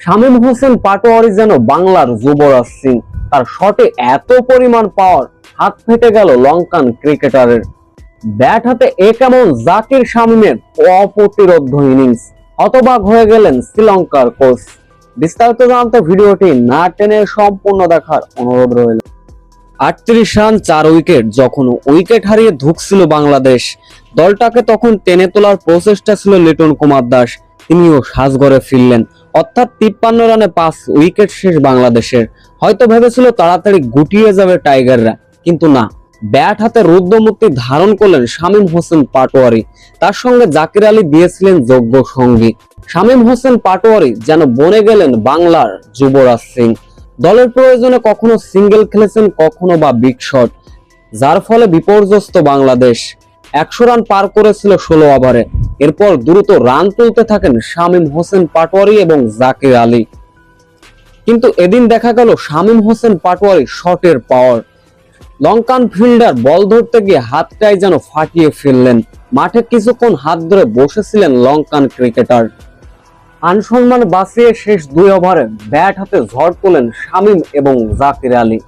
শামীম হোসেন পাটোয়ারি যেন বাংলার যুবরাজ সিং, তার শটে এত পরিমাণ পাওয়ার হাত ফেটে গেল লঙ্কান ক্রিকেটারের। ব্যাট হাতে এ কেমন জাকির শামীমের অপ্রতিরোধ ইনিংস হতবাক হয়ে গেলেন শ্রীলঙ্কার কোচ বিস্তারিত জানতে ভিডিওটি না টেনে সম্পূর্ণ দেখার অনুরোধ রইল। আটত্রিশ রান, চার উইকেট যখন উইকেট হারিয়ে ধুকছিল বাংলাদেশ, দলটাকে তখন টেনে তোলার প্রচেষ্টা ছিল লিটন কুমার দাস, তিনিও সাজঘরে ফিরলেন। অর্থাৎ তিপ্পান্ন রানে পাঁচ উইকেট শেষ বাংলাদেশের। হয়তো ভেবেছিল তাড়াতাড়ি গুটিয়ে যাবে টাইগাররা, কিন্তু না। ব্যাট হাতে রুদ্রমূর্তি ধারণ করলেন শামীম হোসেন পাটোয়ারি। তার সঙ্গে জাকির আলী দিয়েছিলেন যোগ্য সঙ্গী। শামীম হোসেন পাটোয়ারি যেন বনে গেলেন বাংলার যুবরাজ সিং। দলের প্রয়োজনে কখনো সিঙ্গেল খেলেছেন, কখনো বা বিগ শট, যার ফলে বিপর্যস্ত বাংলাদেশ। একশো রান পার করেছিল ষোলো ওভারে। এরপর দ্রুত রান তুলতে থাকেন শামীম হোসেন পাটোয়ারি এবং জাকির আলী। কিন্তু এদিন দেখা গেল শামীম হোসেন পাটোয়ারি শটের পাওয়ার। লঙ্কান ফিল্ডার বল ধরতে গিয়ে হাতটাই যেন ফাটিয়ে ফেললেন। মাঠে কিছুক্ষণ হাত ধরে বসেছিলেন লঙ্কান ক্রিকেটার। আনসম্মান বাঁচিয়ে শেষ দুই ওভারে ব্যাট হাতে ঝড় তোলেন শামীম এবং জাকির আলী।